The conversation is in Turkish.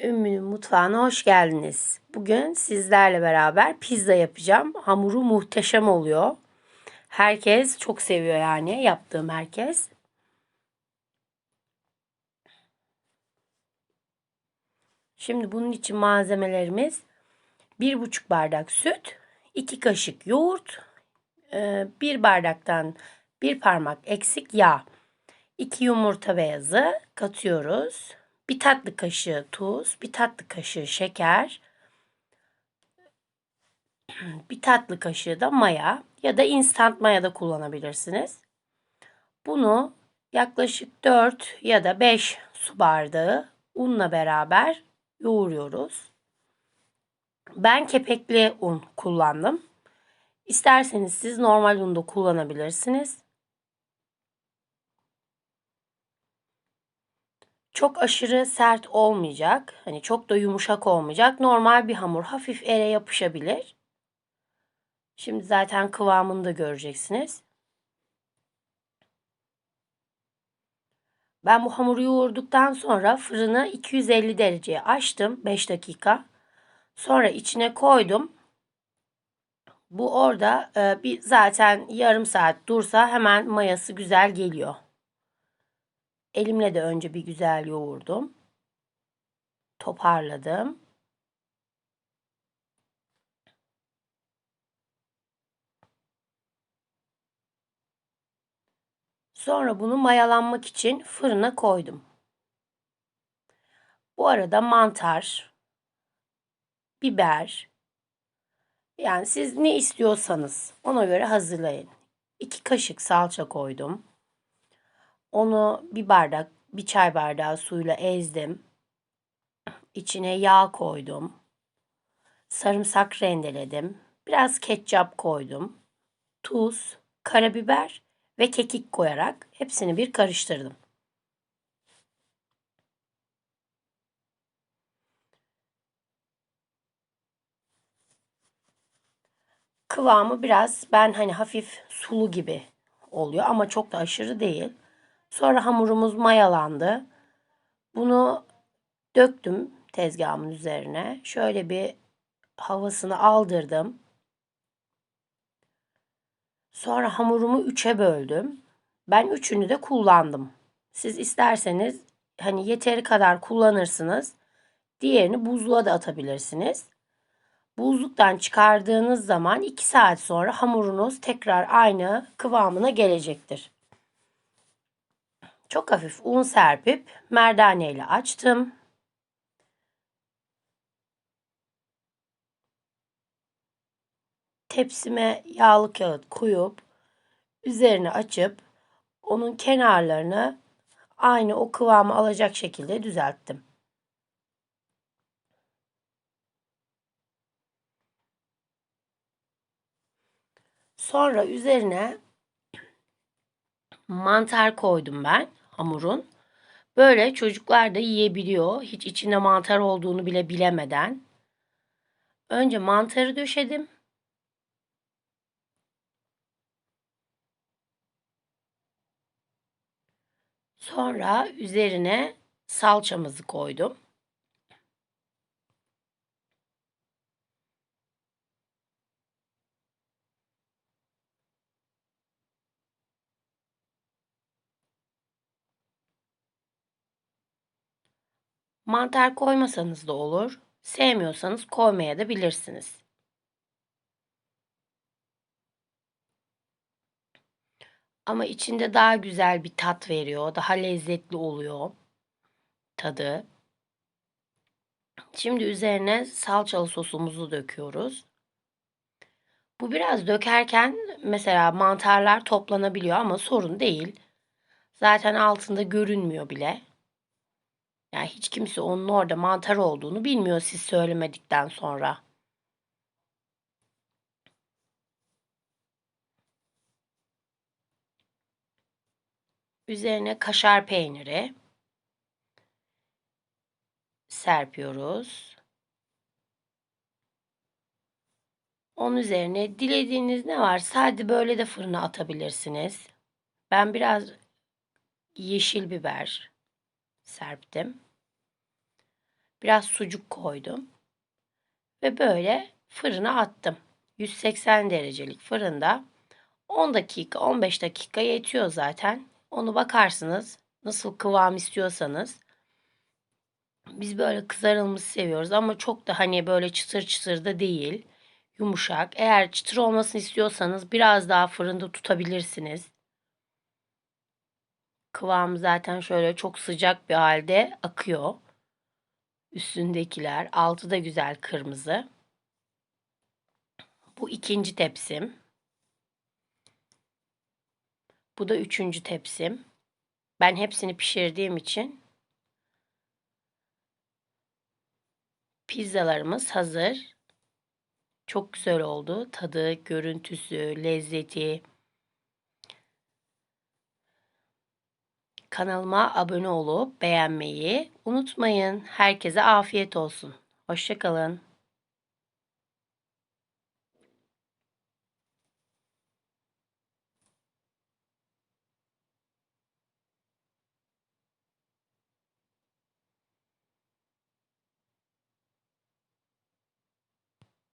Ümmü'nün mutfağına hoş geldiniz. Bugün sizlerle beraber pizza yapacağım. Hamuru muhteşem oluyor. Herkes çok seviyor yani yaptığım herkes. Şimdi bunun için malzemelerimiz 1,5 bardak süt, 2 kaşık yoğurt, 1 bardaktan 1 parmak eksik yağ, 2 yumurta beyazı katıyoruz. Bir tatlı kaşığı tuz, bir tatlı kaşığı şeker, bir tatlı kaşığı da maya ya da instant maya da kullanabilirsiniz. Bunu yaklaşık 4 ya da 5 su bardağı unla beraber yoğuruyoruz. Ben kepekli un kullandım. İsterseniz siz normal un da kullanabilirsiniz. Çok aşırı sert olmayacak. Hani çok da yumuşak olmayacak. Normal bir hamur hafif ele yapışabilir. Şimdi zaten kıvamını da göreceksiniz. Ben bu hamuru yoğurduktan sonra fırını 250 dereceye açtım 5 dakika. Sonra içine koydum. Bu orada e, bir zaten yarım saat dursa hemen mayası güzel geliyor. Elimle de önce bir güzel yoğurdum. Toparladım. Sonra bunu mayalanmak için fırına koydum. Bu arada mantar, biber, yani siz ne istiyorsanız ona göre hazırlayın. 2 kaşık salça koydum. Onu bir bardak, bir çay bardağı suyla ezdim. İçine yağ koydum. Sarımsak rendeledim. Biraz ketçap koydum. Tuz, karabiber ve kekik koyarak hepsini bir karıştırdım. Kıvamı biraz ben hani hafif sulu gibi oluyor ama çok da aşırı değil. Sonra hamurumuz mayalandı. Bunu döktüm tezgahımın üzerine. Şöyle bir havasını aldırdım. Sonra hamurumu üçe böldüm. Ben üçünü de kullandım. Siz isterseniz hani yeteri kadar kullanırsınız. Diğerini buzluğa da atabilirsiniz. Buzluktan çıkardığınız zaman 2 saat sonra hamurunuz tekrar aynı kıvamına gelecektir. Çok hafif un serpip merdane ile açtım. Tepsime yağlı kağıt koyup üzerine açıp onun kenarlarını aynı o kıvamı alacak şekilde düzelttim. Sonra üzerine mantar koydum ben hamurun. Böyle çocuklar da yiyebiliyor. Hiç içinde mantar olduğunu bile bilemeden. Önce mantarı döşedim. Sonra üzerine salçamızı koydum. Mantar koymasanız da olur. Sevmiyorsanız koymaya da bilirsiniz. Ama içinde daha güzel bir tat veriyor. Daha lezzetli oluyor tadı. Şimdi üzerine salçalı sosumuzu döküyoruz. Bu biraz dökerken mesela mantarlar toplanabiliyor ama sorun değil. Zaten altında görünmüyor bile. Yani hiç kimse onun orada mantar olduğunu bilmiyor siz söylemedikten sonra. Üzerine kaşar peyniri serpiyoruz. Onun üzerine dilediğiniz ne var? Sadece böyle de fırına atabilirsiniz. Ben biraz yeşil biber serptim. Biraz sucuk koydum. Ve böyle fırına attım. 180 derecelik fırında 10 dakika 15 dakika yetiyor zaten. Onu bakarsınız nasıl kıvam istiyorsanız. Biz böyle kızarılmış seviyoruz ama çok da hani böyle çıtır çıtır da değil. Yumuşak. Eğer çıtır olmasını istiyorsanız biraz daha fırında tutabilirsiniz. Kıvam zaten şöyle çok sıcak bir halde akıyor. Üstündekiler. Altı da güzel kırmızı. Bu ikinci tepsim. Bu da üçüncü tepsim. Ben hepsini pişirdiğim için pizzalarımız hazır. Çok güzel oldu. Tadı, görüntüsü, lezzeti. Kanalıma abone olup beğenmeyi unutmayın. Herkese afiyet olsun. Hoşçakalın.